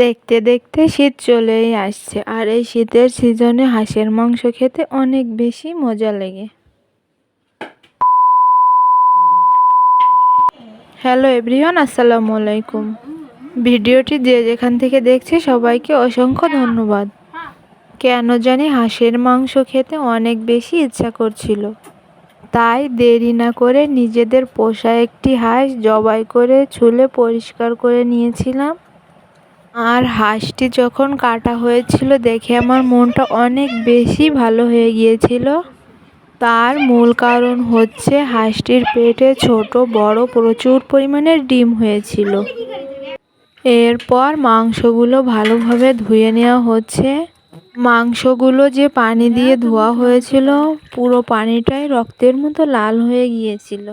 দেখতে দেখতে শীত চলেই আসছে, আর এই শীতের সিজনে হাঁসের মাংস খেতে অনেক বেশি মজা লাগে। হ্যালো এভরিওয়ান, আসসালামু আলাইকুম। ভিডিওটি যে যেখান থেকে দেখছে সবাইকে অসংখ্য ধন্যবাদ। কেন জানি হাঁসের মাংস খেতে অনেক বেশি ইচ্ছা করছিল। তাই দেরি না করে নিজেদের পোষা একটি হাঁস জবাই করে ছুলে পরিষ্কার করে নিয়েছিলাম। আর হাঁসটি যখন কাটা হয়েছিল দেখে আমার মনটা অনেক বেশি ভালো হয়ে গিয়েছিল। তার মূল কারণ হচ্ছে হাঁসটির পেটে ছোট, বড়, প্রচুর পরিমাণের ডিম হয়েছিল। এরপর মাংসগুলো ভালোভাবে ধুয়ে নেওয়া হচ্ছে। মাংসগুলো যে পানি দিয়ে ধোয়া হয়েছিল, পুরো পানিটাই রক্তের মতো লাল হয়ে গিয়েছিল।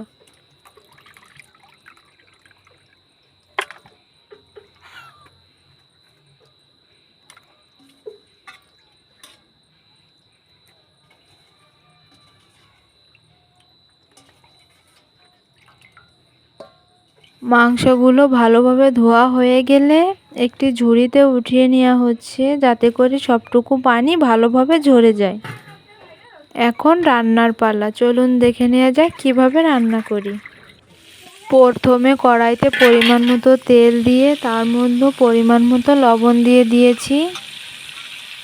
মাংসগুলো ভালোভাবে ধোয়া হয়ে গেলে একটি ঝুড়িতে উঠিয়ে নেওয়া হচ্ছে যাতে করে সবটুকু পানি ভালোভাবে ঝরে যায়। এখন রান্নার পালা। চলুন দেখে নেওয়া যাক কীভাবে রান্না করি। প্রথমে কড়াইতে পরিমাণ মতো তেল দিয়ে, তার মধ্যে পরিমাণ মতো লবণ দিয়ে দিয়েছি।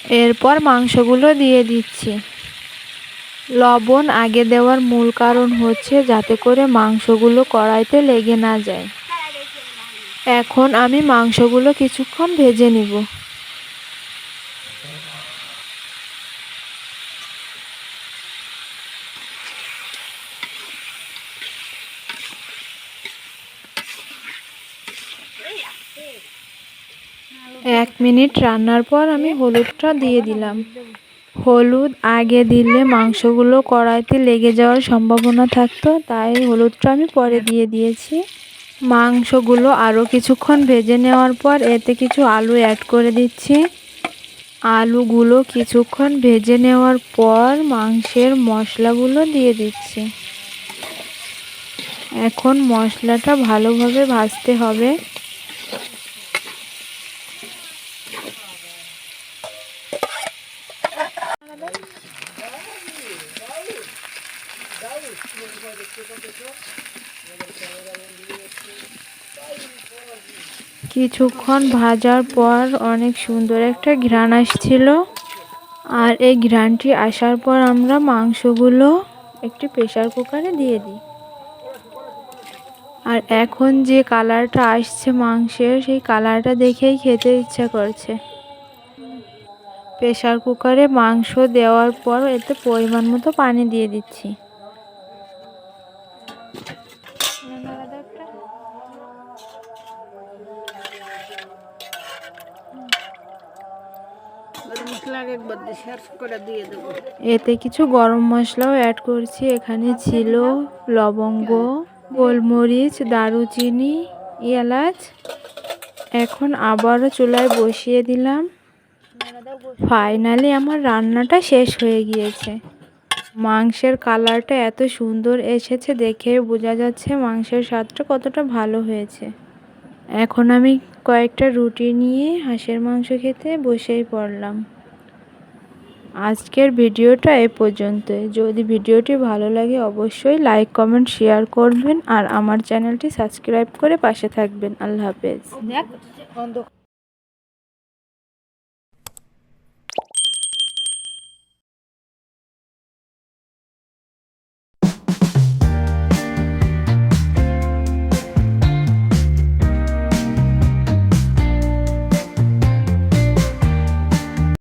এরপর মাংসগুলো দিয়ে দিচ্ছি। লবণ আগে দেওয়ার মূল কারণ হচ্ছে যাতে করে মাংসগুলো কড়াইতে লেগে না যায়। এখন আমি মাংসগুলো কিছুক্ষণ ভেজে নিব। এক মিনিট রান্নার পর আমি হলুদটা দিয়ে দিলাম। হলুদ আগে দিলে মাংসগুলো কড়াইতে লেগে যাওয়ার সম্ভাবনা থাকতো, তাই হলুদটা আমি পরে দিয়ে দিয়েছি। মাংসগুলো আরও কিছুক্ষণ ভেজে নেওয়ার পর এতে কিছু আলু অ্যাড করে দিচ্ছি। আলুগুলো কিছুক্ষণ ভেজে নেওয়ার পর মাংসের মশলাগুলো দিয়ে দিচ্ছি। এখন মশলাটা ভালোভাবে ভাজতে হবে। কিছুক্ষণ ভাজার পর অনেক সুন্দর একটা ঘ্রাণ আসছিল। আর এই ঘ্রাণটি আসার পর আমরা মাংসগুলো একটি প্রেশার কুকারে দিয়ে দিই। আর এখন যে কালারটা আসছে মাংসের, সেই কালারটা দেখেই খেতে ইচ্ছা করছে। প্রেশার কুকারে মাংস দেওয়ার পর এতে পরিমাণ মতো পানি দিয়ে দিচ্ছি। এতে কিছু গরম মশলাও অ্যাড করছি। এখানে ছিল লবঙ্গ, গোলমরিচ, দারুচিনি, এলাচ। এখন আবারও চুলায় বসিয়ে দিলাম। ফাইনালি আমার রান্নাটা শেষ হয়ে গিয়েছে। মাংসের কালারটা এত সুন্দর এসেছে দেখে বোঝা যাচ্ছে মাংসের স্বাদটা কতটা ভালো হয়েছে। এখন আমি কয়েকটা রুটি নিয়ে হাঁসের মাংস খেতে বসেই পড়লাম। আজকের ভিডিওটা এ পর্যন্তই। যদি ভিডিওটি ভালো লাগে, অবশ্যই লাইক কমেন্ট শেয়ার করবেন আর আমার চ্যানেলটি সাবস্ক্রাইব করে পাশে থাকবেন। আল্লাহ হাফেজ।